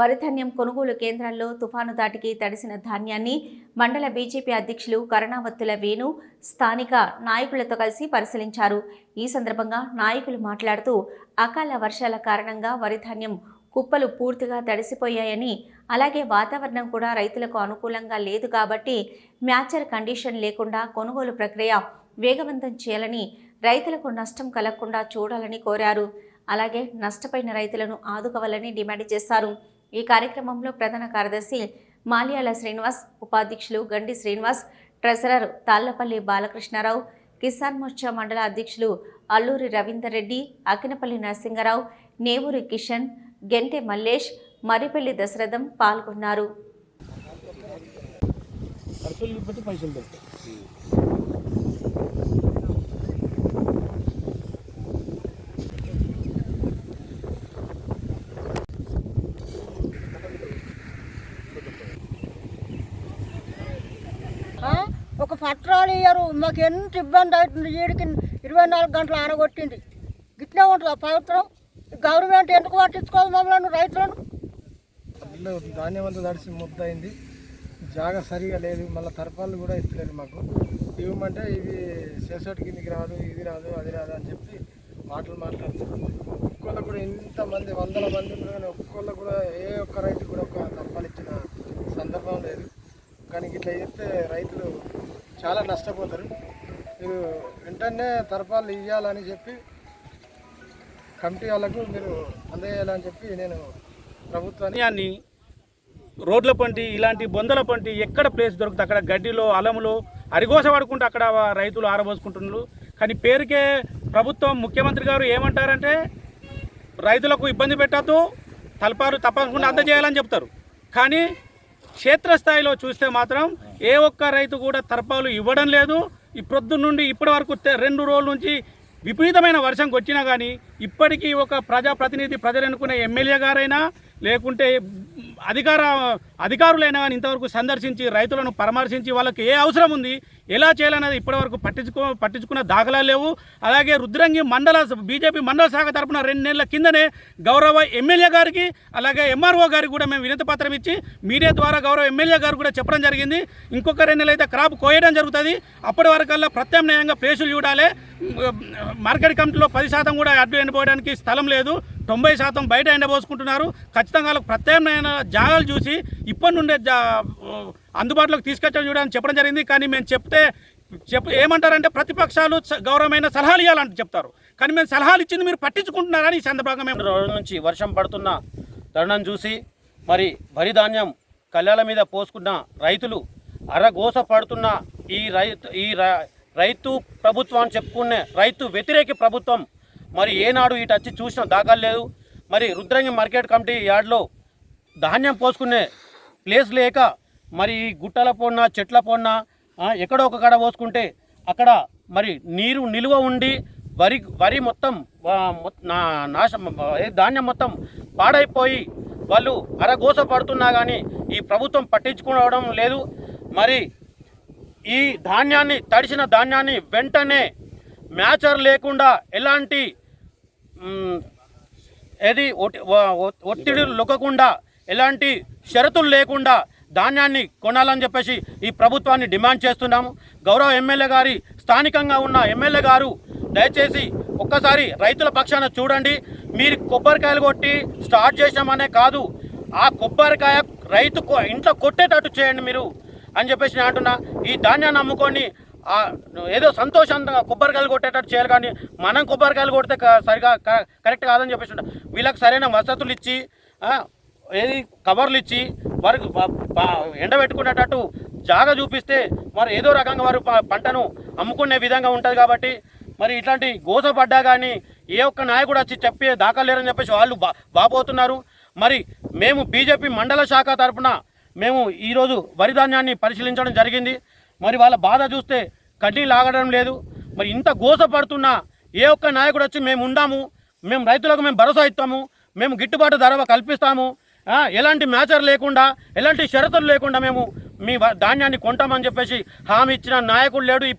వరిధాన్యం కొనుగోలు కేంద్రాల్లో తుఫాను దాటికి తడిసిన ధాన్యాన్ని మండల బీజేపీ అధ్యక్షులు కరుణావత్తుల వేణు స్థానిక నాయకులతో కలిసి పరిశీలించారు. ఈ సందర్భంగా నాయకులు మాట్లాడుతూ అకాల వర్షాల కారణంగా వరిధాన్యం కుప్పలు పూర్తిగా తడిసిపోయాయని అలాగే వాతావరణం కూడా రైతులకు అనుకూలంగా లేదు కాబట్టి మ్యాచర్ కండిషన్ లేకుండా కొనుగోలు ప్రక్రియ వేగవంతం చేయాలని రైతులకు నష్టం కలగకుండా చూడాలని కోరారు. అలాగే నష్టపోయిన రైతులను ఆదుకోవాలని డిమాండ్ చేశారు. ఈ కార్యక్రమంలో ప్రధాన కార్యదర్శి మాల్యాల శ్రీనివాస్ ఉపాధ్యక్షులు గండి శ్రీనివాస్ ట్రెజరర్ తాళ్ళపల్లి బాలకృష్ణారావు కిసాన్ మోర్చా మండల అధ్యక్షులు అల్లూరి రవీందర్ రెడ్డి అకినపల్లి నరసింగరావు నేవూరి కిషన్ గెంటె మల్లేష్ మరిపల్లి దశరథం పాల్గొన్నారు. ఒక పట్రాలు ఇయ్యరు. మాకు ఎంత ఇబ్బంది అవుతుంది? వీడికి ఇరవై నాలుగు గంటలు ఆనగొట్టింది. గిట్లే ఉంటుంది ఆ పవిత్రం. గవర్నమెంట్ ఎందుకు పట్టించుకోదు మమ్మల్ని రైతులను? ఇల్లు ధాన్యం అంతా తడిసి ముద్దయింది సరిగా లేదు. మళ్ళీ తరపాలు కూడా ఇస్తలేరు మాకు. ఇవ్వమంటే ఇవి చేసోటి కిందికి రాదు ఇది రాదు అది రాదు అని చెప్పి మాటలు మాట్లాడుతున్నారు. ఒక్కొక్కరు కూడా ఇంతమంది వందల మంది ఉన్నారు కానీ ఒక్కొక్కరు కూడా ఏ ఒక్క రైతు కూడా ఒక తప్పాలు ఇచ్చిన సందర్భం లేదు. కానీ ఇట్లా చేస్తే రైతులు చాలా నష్టపోతారు. మీరు వెంటనే తరపాలు ఇవ్వాలని చెప్పి కమిటీ వాళ్ళకు మీరు అందజేయాలని చెప్పి నేను ప్రభుత్వాన్ని రోడ్ల పంటి ఇలాంటి బొందల పంటి ఎక్కడ ప్లేస్ దొరుకుతుంది? అక్కడ గడ్డిలో అలములో అరిగోస పడుకుంటూ అక్కడ రైతులు ఆరబోసుకుంటున్నారు. కానీ పేరుకే ప్రభుత్వం ముఖ్యమంత్రి గారు ఏమంటారంటే రైతులకు ఇబ్బంది పెట్టద్దు తలపారు తప్పకుండా అందజేయాలని చెప్తారు. కానీ క్షేత్రస్థాయిలో చూస్తే మాత్రం ఏ ఒక్క రైతు కూడా తర్పాలు ఇవ్వడం లేదు. ఈ ప్రొద్దు నుండి ఇప్పటి వరకు రెండు రోజుల నుంచి విపరీతమైన వర్షం వచ్చినా కానీ ఇప్పటికీ ఒక ప్రజాప్రతినిధి ప్రజలు ఎన్నుకునే ఎమ్మెల్యే గారైనా లేకుంటే అధికార అధికారులైనా కానీ ఇంతవరకు సందర్శించి రైతులను పరామర్శించి వాళ్ళకి ఏ అవసరం ఉంది ఎలా చేయాలనేది ఇప్పటివరకు పట్టించుకో పట్టించుకున్న దాఖలా లేవు. అలాగే రుద్రంగి మండల బీజేపీ మండల శాఖ తరఫున రెండు నెలల కిందనే గౌరవ ఎమ్మెల్యే గారికి అలాగే ఎంఆర్ఓ గారికి కూడా మేము వినతి పత్రం ఇచ్చి మీడియా ద్వారా గౌరవ ఎమ్మెల్యే గారు కూడా చెప్పడం జరిగింది. ఇంకొక రెండు నెలలు అయితే క్రాప్ కోయడం జరుగుతుంది. అప్పటి వరకల్లా ప్రత్యామ్నాయంగా ప్లేసులు చూడాలి. మార్కెట్ కమిటీలో పది శాతం కూడా అడ్డు ఎండిపోవడానికి స్థలం లేదు. తొంభై శాతం బయట ఎండబోసుకుంటున్నారు. ఖచ్చితంగా వాళ్ళకు ప్రత్యామ్నాయ జాగాలు చూసి ఇప్పటి నుండే జా అందుబాటులోకి తీసుకొచ్చాం చూడడానికి చెప్పడం జరిగింది. కానీ మేము చెప్తే చెప్ ఏమంటారంటే ప్రతిపక్షాలు గౌరవమైన సలహాలు ఇవ్వాలంటే చెప్తారు. కానీ మేము సలహాలు ఇచ్చింది మీరు పట్టించుకుంటున్నారని ఈ సందర్భంగా మేము రోజుల నుంచి వర్షం పడుతున్న తరుణం చూసి మరి వరి ధాన్యం కళ్ళాల మీద పోసుకున్న రైతులు అరగోస పడుతున్న ఈ రైతు ఈ రైతు ప్రభుత్వం అని చెప్పుకునే రైతు వ్యతిరేక ప్రభుత్వం మరి ఏనాడు ఇటు వచ్చి చూసిన దాఖలు లేదు. మరి రుద్రంగి మార్కెట్ కమిటీ యార్డ్లో ధాన్యం పోసుకునే ప్లేస్ లేక మరి ఈ గుట్టల పోన్నా చెట్ల పోన్నా ఎక్కడో ఒక కడ పోసుకుంటే అక్కడ మరి నీరు నిలువ ఉండి వరి వరి మొత్తం నాశం ధాన్యం మొత్తం పాడైపోయి వాళ్ళు అరగోస పడుతున్నా కానీ ఈ ప్రభుత్వం పట్టించుకోవడం లేదు. మరి ఈ ధాన్యాన్ని తడిసిన ధాన్యాన్ని వెంటనే మ్యాచర్ లేకుండా ఎలాంటి ఏది ఒత్తిడి లొక్కకుండా ఎలాంటి షరతులు లేకుండా ధాన్యాన్ని కొనాలని చెప్పేసి ఈ ప్రభుత్వాన్ని డిమాండ్ చేస్తున్నాము. గౌరవ ఎమ్మెల్యే గారి స్థానికంగా ఉన్న ఎమ్మెల్యే గారు దయచేసి ఒక్కసారి రైతుల పక్షాన చూడండి. మీరు కొబ్బరికాయలు కొట్టి స్టార్ట్ చేసామనే కాదు ఆ కొబ్బరికాయ రైతు కొ- ఇంట్లో కొట్టేటట్టు చేయండి మీరు అని చెప్పేసి నేను అంటున్నా. ఈ ధాన్యాన్ని అమ్ముకొని ఏదో సంతోషంగా కొబ్బరికాయలు కొట్టేటట్టు చేయాలి కానీ మనం కొబ్బరికాయలు కొడితే సరిగా క- కరెక్ట్ కాదని చెప్పేసి ఉంటాం వీళ్ళకి సరైన వసతులు ఇచ్చి ఏది కవర్లు ఇచ్చి వారికి ఎండబెట్టుకునేటట్టు జాగా చూపిస్తే మరి ఏదో రకంగా వారు పంటను అమ్ముకునే విధంగా ఉంటుంది కాబట్టి మరి ఇట్లాంటి గోసపడ్డా కానీ ఏ ఒక్క నాయకుడు వచ్చి చెప్పే దాఖలు లేరని చెప్పేసి వాళ్ళు బా బాపోతున్నారు మరి మేము బీజేపీ మండల శాఖ తరఫున మేము ఈరోజు వరిధాన్యాన్ని పరిశీలించడం జరిగింది. మరి వాళ్ళ బాధ చూస్తే కడ్డీ లాగడం లేదు. మరి ఇంత గోస పడుతున్నా ఏ ఒక్క నాయకుడు వచ్చి మేము ఉండాము మేము రైతులకు మేము భరోసా ఇస్తాము మేము గిట్టుబాటు ధర కల్పిస్తాము ఎలాంటి మ్యాచర్ లేకుండా ఎలాంటి షరతులు లేకుండా మేము మీ ధాన్యాన్ని కొంటామని చెప్పేసి హామీ ఇచ్చిన నాయకుడు లేడు. ఈ